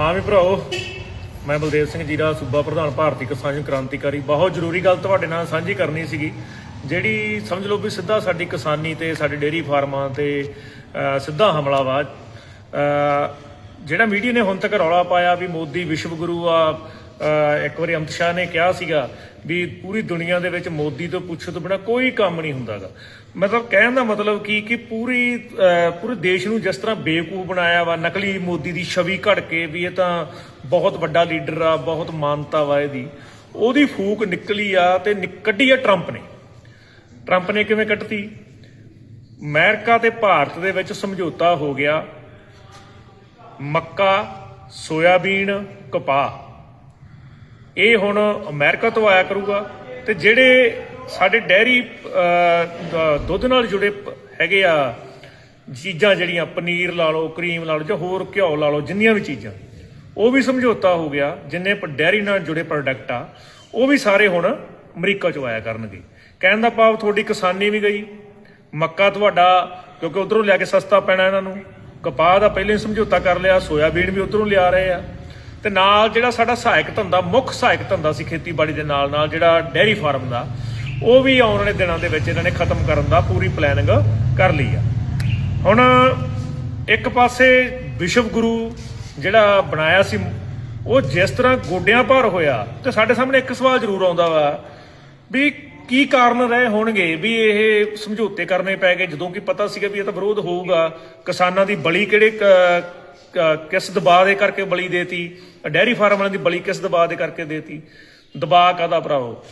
ਹਾਂ ਵੀ ਭਰਾਓ, ਮੈਂ ਬਲਦੇਵ ਸਿੰਘ ਜੀਰਾ ਸੂਬਾ ਪ੍ਰਧਾਨ ਭਾਰਤੀ ਕਿਸਾਨ ਕ੍ਰਾਂਤੀਕਾਰੀ। ਬਹੁਤ ਜ਼ਰੂਰੀ ਗੱਲ ਤੁਹਾਡੇ ਨਾਲ ਸਾਂਝੀ ਕਰਨੀ ਸੀਗੀ। ਜਿਹੜੀ ਸਮਝ ਲਓ ਵੀ ਸਿੱਧਾ ਸਾਡੀ ਕਿਸਾਨੀ ਤੇ ਸਾਡੇ ਡੇਅਰੀ ਫਾਰਮਾਂ ਤੇ ਸਿੱਧਾ ਹਮਲਾ ਵਾ ਜਿਹੜਾ ਮੀਡੀਆ ਨੇ ਹੁਣ ਤੱਕ ਰੌਲਾ ਪਾਇਆ ਵੀ ਮੋਦੀ ਵਿਸ਼ਵ ਗੁਰੂ ਆ ਇੱਕ ਵਾਰੀ ਅਮਿਤ ਸ਼ਾਹ ਨੇ ਕਿਹਾ ਸੀਗਾ ਵੀ ਪੂਰੀ ਦੁਨੀਆ ਦੇ ਵਿੱਚ ਮੋਦੀ ਤੋਂ ਪੁੱਛੋ ਤੋਂ ਬਿਨਾ ਕੋਈ ਕੰਮ ਨਹੀਂ ਹੁੰਦਾਗਾ। ਮਤਲਬ ਕਹਿਣ ਦਾ ਮਤਲਬ ਕੀ, ਕਿ ਪੂਰੀ ਪੂਰੇ ਦੇਸ਼ ਨੂੰ ਜਿਸ ਤਰ੍ਹਾਂ ਬੇਵਕੂਫ ਬਣਾਇਆ ਵਾ, ਨਕਲੀ ਮੋਦੀ ਦੀ ਛਵੀ ਘੜ ਕੇ ਵੀ ਇਹ ਤਾਂ ਬਹੁਤ ਵੱਡਾ ਲੀਡਰ ਆ, ਬਹੁਤ ਮਾਨਤਾ ਵਾ ਇਹਦੀ, ਉਹਦੀ ਫੂਕ ਨਿਕਲੀ ਆ ਤੇ ਨਿਕ- ਕੱਢੀ ਆ ਟਰੰਪ ਨੇ। ਟਰੰਪ ਨੇ ਕਿਵੇਂ ਕੱਢਤੀ? ਅਮਰੀਕਾ ਤੇ ਭਾਰਤ ਦੇ ਵਿੱਚ ਸਮਝੌਤਾ ਹੋ ਗਿਆ, ਮੱਕਾ, ਸੋਇਆਬੀਨ, ਕਪਾਹ। ਇਹ ਹੁਣ ਅਮਰੀਕਾ ਤੋਂ ਆਇਆ ਕਰੂਗਾ ਤੇ ਜਿਹੜੇ ਸਾਡੇ ਡੈਰੀ ਦੁੱਧ ਨਾਲ ਜੁੜੇ ਪ- ਹੈਗੇ ਆ ਚੀਜ਼ਾਂ ਜਿਹੜੀਆਂ, ਪਨੀਰ ਲਾ ਲਓ, ਕਰੀਮ ਲਾ ਲਓ ਜਾਂ ਹੋਰ ਘਿਓ ਲਾ ਲਓ, ਜਿੰਨੀਆਂ ਵੀ ਚੀਜ਼ਾਂ, ਉਹ ਵੀ ਸਮਝੌਤਾ ਹੋ ਗਿਆ, ਜਿੰਨੇ ਪ- ਡੈਰੀ ਨਾਲ ਜੁੜੇ ਪ੍ਰੋਡਕਟ ਆ, ਉਹ ਵੀ ਸਾਰੇ ਹੁਣ ਅਮਰੀਕਾ ਚੋਂ ਆਇਆ ਕਰਨਗੇ। ਕਹਿਣ ਦਾ ਭਾਵ ਤੁਹਾਡੀ ਕਿਸਾਨੀ ਵੀ ਗਈ, ਮੱਕਾ ਤੁਹਾਡਾ, ਕਿਉਂਕਿ ਉਧਰੋਂ ਲਿਆ ਕੇ ਸਸਤਾ ਪੈਣਾ ਇਹਨਾਂ ਨੂੰ, ਕਪਾਹ ਦਾ ਪਹਿਲੇ ਹੀ ਸਮਝੌਤਾ ਕਰ ਲਿਆ, ਸੋਇਆਬੀਨ ਵੀ ਉਧਰੋਂ ਲਿਆ ਰਹੇ ਆ। ਤੇ ਨਾਲ ਜਿਹੜਾ ਸਾਡਾ ਸਹਾਇਕ ਧੰਦਾ, ਮੁੱਖ ਸਹਾਇਕ ਧੰਦਾ ਸੀ ਖੇਤੀਬਾੜੀ ਦੇ ਨਾਲ ਨਾਲ ਜਿਹੜਾ ਡੈਰੀ ਫਾਰਮ ਦਾ, ਉਹ ਵੀ ਆਉਣ ਵਾਲੇ ਦਿਨਾਂ ਦੇ ਵਿੱਚ ਇਹਨਾਂ ਨੇ ਖਤਮ ਕਰਨ ਦਾ ਪੂਰੀ ਪਲੈਨਿੰਗ ਕਰ ਲਈ ਆ। ਹੁਣ ਇੱਕ ਪਾਸੇ ਵਿਸ਼ਵ ਗੁਰੂ ਜਿਹੜਾ ਬਣਾਇਆ ਸੀ, ਉਹ ਜਿਸ ਤਰ੍ਹਾਂ ਗੋਡਿਆਂ ਭਾਰ ਹੋਇਆ, ਤੇ ਸਾਡੇ ਸਾਹਮਣੇ ਇੱਕ ਸਵਾਲ ਜ਼ਰੂਰ ਆਉਂਦਾ ਵਾ ਵੀ ਕੀ ਕਾਰਨ ਰਹੇ ਹੋਣਗੇ ਵੀ ਇਹ ਸਮਝੌਤੇ ਕਰਨੇ ਪੈ ਗਏ, ਜਦੋਂ ਕਿ ਪਤਾ ਸੀਗਾ ਵੀ ਇਹ ਤਾਂ ਵਿਰੋਧ ਹੋਊਗਾ, ਕਿਸਾਨਾਂ ਦੀ ਬਲੀ ਕਿਹੜੇ ਕਿਸ ਦਬਾਅ ਦੇ ਕਰਕੇ ਬਲੀ ਦੇਤੀ ਡੈਰੀ ਫਾਰਮ ਵਾਲਿਆਂ ਦੀ ਬਲੀ ਕਿਸ ਦਬਾਅ ਦੇ ਕਰਕੇ ਦੇਤੀ। ਦਬਾਅ ਕਾਦਾ ਭਰਾਵੋ?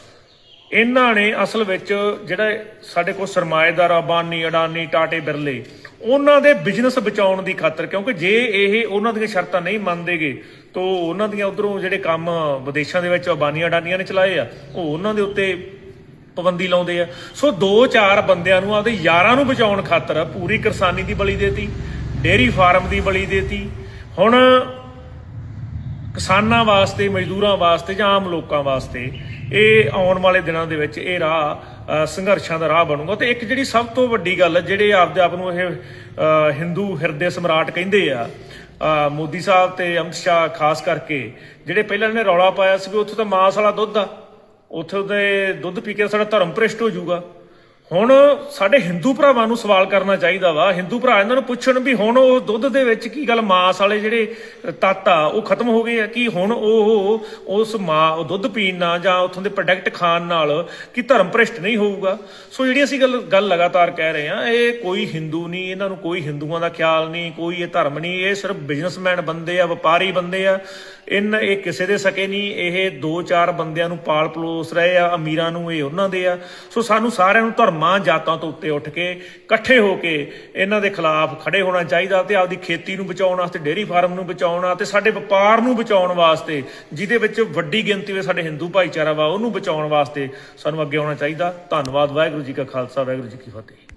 ਇਹਨਾਂ ਨੇ ਅਸਲ ਵਿੱਚ ਜਿਹੜਾ ਸਾਡੇ ਕੋਲ ਸਰਮਾਏਦਾਰ ਆ, ਅਡਾਨੀ ਟਾਟੇ ਬਿਰਲੇ ਉਹਨਾਂ ਦੇ ਬਿਜ਼ਨਸ ਬਚਾਉਣ ਦੀ ਖਾਤਰ ਕਿਉਂਕਿ ਜੇ ਇਹ ਉਹਨਾਂ ਦੀਆਂ ਸ਼ਰਤਾਂ ਨਹੀਂ ਮੰਨਦੇਗੇ ਤਾਂ ਉਹਨਾਂ ਦੀਆਂ ਉਧਰੋਂ ਜਿਹੜੇ ਕੰਮ ਵਿਦੇਸ਼ਾਂ ਦੇ ਵਿੱਚ ਬਾਨੀ ਅਡਾਨੀਆਂ ਨੇ ਚਲਾਏ ਆ ਉਹ ਉਹਨਾਂ ਦੇ ਉੱਤੇ ਪਾਬੰਦੀ ਲਾਉਂਦੇ ਆ। ਸੋ ਦੋ ਚਾਰ ਬੰਦਿਆਂ ਨੂੰ ਆਪਦੇ ਯਾਰਾਂ ਨੂੰ ਬਚਾਉਣ ਖਾਤਰ ਪੂਰੀ ਕਿਸਾਨੀ ਦੀ ਬਲੀ ਦੇਤੀ। ਡੇਰੀ ਫਾਰਮ ਦੀ ਬਲੀ ਦੇਤੀ। ਹੁਣ ਕਿਸਾਨਾਂ ਵਾਸਤੇ, ਮਜ਼ਦੂਰਾਂ ਵਾਸਤੇ ਜਾਂ ਆਮ ਲੋਕਾਂ ਵਾਸਤੇ ਇਹ ਆਉਣ ਵਾਲੇ ਦਿਨਾਂ ਦੇ ਵਿੱਚ ਇਹ ਰਾਹ ਸੰਘਰਸ਼ਾਂ ਦਾ ਰਾਹ ਬਣੂਗਾ। ਤੇ ਇੱਕ ਜਿਹੜੀ ਸਭ ਤੋਂ ਵੱਡੀ ਗੱਲ ਜਿਹੜੇ ਆਪਦੇ ਆਪ ਨੂੰ ਇਹ ਹਿੰਦੂ ਹਿਰਦੇ ਸਮਰਾਟ ਕਹਿੰਦੇ ਆ ਮੋਦੀ ਸਾਹਿਬ ਤੇ ਅਮਿਤ ਸ਼ਾਹ ਖਾਸ ਕਰਕੇ, ਜਿਹੜੇ ਪਹਿਲਾਂ ਨੇ ਰੌਲਾ ਪਾਇਆ ਸੀ ਵੀ ਉੱਥੇ ਤਾਂ ਮਾਸ ਵਾਲਾ ਦੁੱਧ ਆ। ਉੱਥੇ ਦੇ ਦੁੱਧ ਪੀ ਕੇ ਸਾਡਾ ਧਰਮ ਭ੍ਰਿਸ਼ਟ ਹੋ ਜਾਊਗਾ। ਹੁਣ ਸਾਡੇ ਹਿੰਦੂ ਭਰਾਵਾਂ ਨੂੰ ਸਵਾਲ ਕਰਨਾ ਚਾਹੀਦਾ ਵਾ। ਹਿੰਦੂ ਭਰਾ ਇਹਨਾਂ ਨੂੰ ਪੁੱਛਣ ਵੀ ਹੁਣ ਉਹ ਦੁੱਧ ਦੇ ਵਿੱਚ ਕੀ ਗੱਲ, ਮਾਸ ਵਾਲੇ ਜਿਹੜੇ ਤੱਤ ਆ, ਉਹ ਖਤਮ ਹੋ ਗਏ ਆ ਕਿ ਹੁਣ ਉਹ ਉਸ ਮਾਂ ਦੁੱਧ ਪੀਣ ਨਾਲ ਜਾਂ ਉੱਥੋਂ ਦੇ ਪ੍ਰੋਡਕਟ ਖਾਣ ਨਾਲ ਕੀ ਧਰਮ ਭ੍ਰਿਸ਼ਟ ਨਹੀਂ ਹੋਊਗਾ? ਸੋ ਜਿਹੜੀ ਅਸੀਂ ਗੱਲ ਗੱਲ ਲਗਾਤਾਰ ਕਹਿ ਰਹੇ ਆ ਇਹ ਕੋਈ ਹਿੰਦੂ ਨਹੀਂ, ਇਹਨਾਂ ਨੂੰ ਕੋਈ ਹਿੰਦੂਆਂ ਦਾ ਖਿਆਲ ਨਹੀਂ, ਕੋਈ ਇਹ ਧਰਮ ਨਹੀਂ, ਇਹ ਸਿਰਫ ਬਿਜ਼ਨਸਮੈਨ ਬੰਦੇ ਆ, ਵਪਾਰੀ ਬੰਦੇ ਆ। ਇਨ, ਇਹ ਕਿਸੇ ਦੇ ਸਕੇ ਨਹੀਂ, ਇਹ ਦੋ ਚਾਰ ਬੰਦਿਆਂ ਨੂੰ ਪਾਲ ਪਲੋਸ ਰਹੇ ਆ, ਅਮੀਰਾਂ ਨੂੰ ਇਹ ਉਹਨਾਂ ਦੇ ਆ। ਸੋ ਸਾਨੂੰ ਸਾਰਿਆਂ ਨੂੰ ਧਰਮ ਜਾਤਾਂ ਤੋਂ ਉੱਤੇ ਉੱਠ ਕੇ ਇਕੱਠੇ ਹੋ ਕੇ ਇਹਨਾਂ ਦੇ ਖਿਲਾਫ ਖੜੇ ਹੋਣਾ ਚਾਹੀਦਾ ਤੇ ਆਪਦੀ ਖੇਤੀ ਨੂੰ ਬਚਾਉਣ ਵਾਸਤੇ, ਡੇਅਰੀ ਫਾਰਮ ਨੂੰ ਬਚਾਉਣਾ ਤੇ ਸਾਡੇ ਵਪਾਰ ਨੂੰ ਬਚਾਉਣ ਵਾਸਤੇ, ਜਿਹਦੇ ਵਿੱਚ ਵੱਡੀ ਗਿਣਤੀ ਵਿੱਚ ਸਾਡੇ ਹਿੰਦੂ ਭਾਈਚਾਰਾ ਵਾ, ਉਹਨੂੰ ਬਚਾਉਣ ਵਾਸਤੇ ਸਾਨੂੰ ਅੱਗੇ ਆਉਣਾ ਚਾਹੀਦਾ। ਧੰਨਵਾਦ, ਵਾਹਿਗੁਰੂ ਜੀ ਕਾ ਖਾਲਸਾ, ਵਾਹਿਗੁਰੂ ਜੀ ਕੀ ਫਤਿਹ।